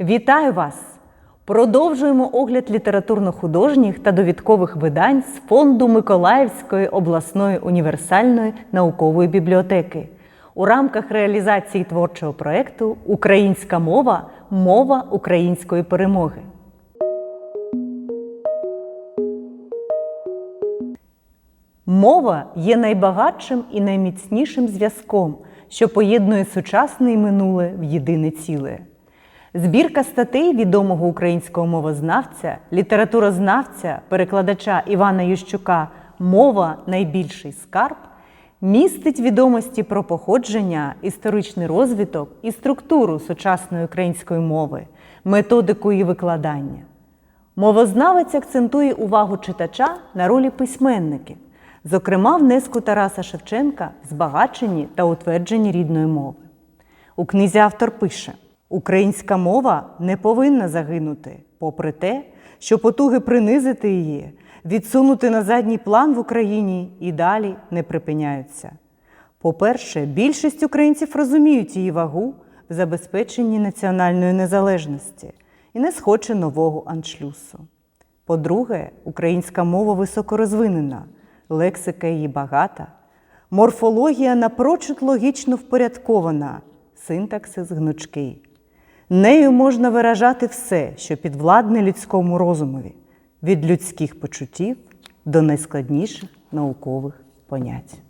Вітаю вас! Продовжуємо огляд літературно-художніх та довідкових видань з фонду Миколаївської обласної універсальної наукової бібліотеки у рамках реалізації творчого проєкту Українська мова мова української перемоги. Мова є найбагатшим і найміцнішим зв'язком, що поєднує сучасне і минуле в єдине ціле. Збірка статей відомого українського мовознавця, літературознавця, перекладача Івана Ющука Мова найбільший скарб містить відомості про походження, історичний розвиток і структуру сучасної української мови, методику її викладання. Мовознавець акцентує увагу читача на ролі письменників, зокрема внеску Тараса Шевченка в збагаченні та утвердженні рідної мови. У книзі автор пише: Українська мова не повинна загинути, попри те, що потуги принизити її, відсунути на задній план в Україні і далі не припиняються. По-перше, більшість українців розуміють її вагу в забезпеченні національної незалежності і не схоче нового аншлюсу. По-друге, українська мова високорозвинена, лексика її багата, морфологія напрочуд логічно впорядкована, синтаксис гнучкий. Нею можна виражати все, що підвладне людському розумові, від людських почуттів до найскладніших наукових понять.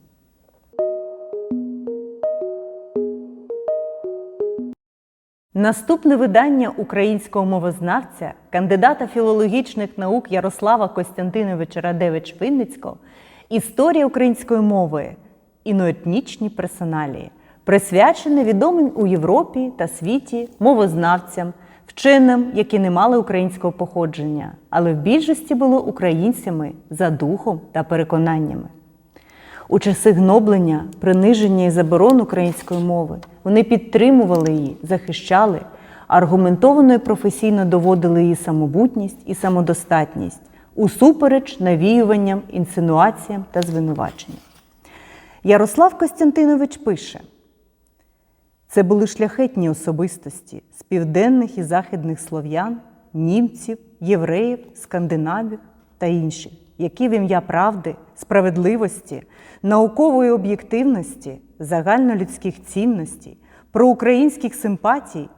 Наступне видання українського мовознавця, кандидата філологічних наук Ярослава Костянтиновича Радевич Винницького Історія української мови іноетнічні персоналії, присвячене відомим у Європі та світі мовознавцям, вченим, які не мали українського походження, але в більшості були українцями за духом та переконаннями. У часи гноблення, приниження і заборон української мови вони підтримували її, захищали, аргументовано і професійно доводили її самобутність і самодостатність усупереч навіюванням, інсинуаціям та звинуваченням. Ярослав Костянтинович пише: це були шляхетні особистості з південних і західних слов'ян, німців, євреїв, скандинавів та інших, які в ім'я правди, справедливості, наукової об'єктивності, загальнолюдських цінностей, проукраїнських симпатій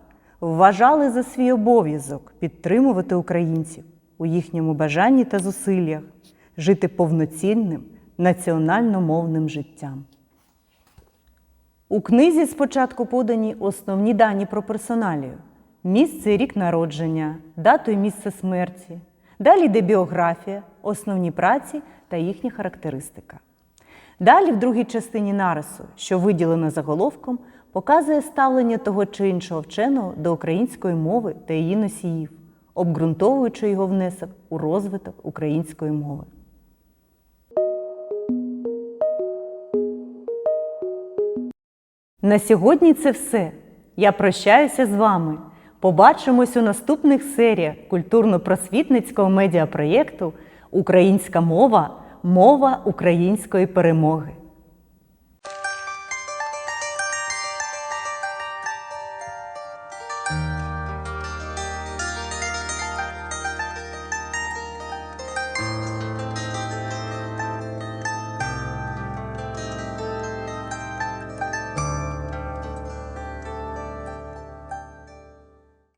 вважали за свій обов'язок підтримувати українців у їхньому бажанні та зусиллях жити повноцінним національно-мовним життям. У книзі спочатку подані основні дані про персоналію: місце і рік народження, дату і місце смерті. Далі йде біографія, основні праці та їхня характеристика. Далі, в другій частині нарису, що виділено заголовком, показує ставлення того чи іншого вченого до української мови та її носіїв, обґрунтовуючи його внесок у розвиток української мови. На сьогодні це все. Я прощаюся з вами. Побачимось у наступних серіях культурно-просвітницького медіапроєкту Українська мова мова української перемоги.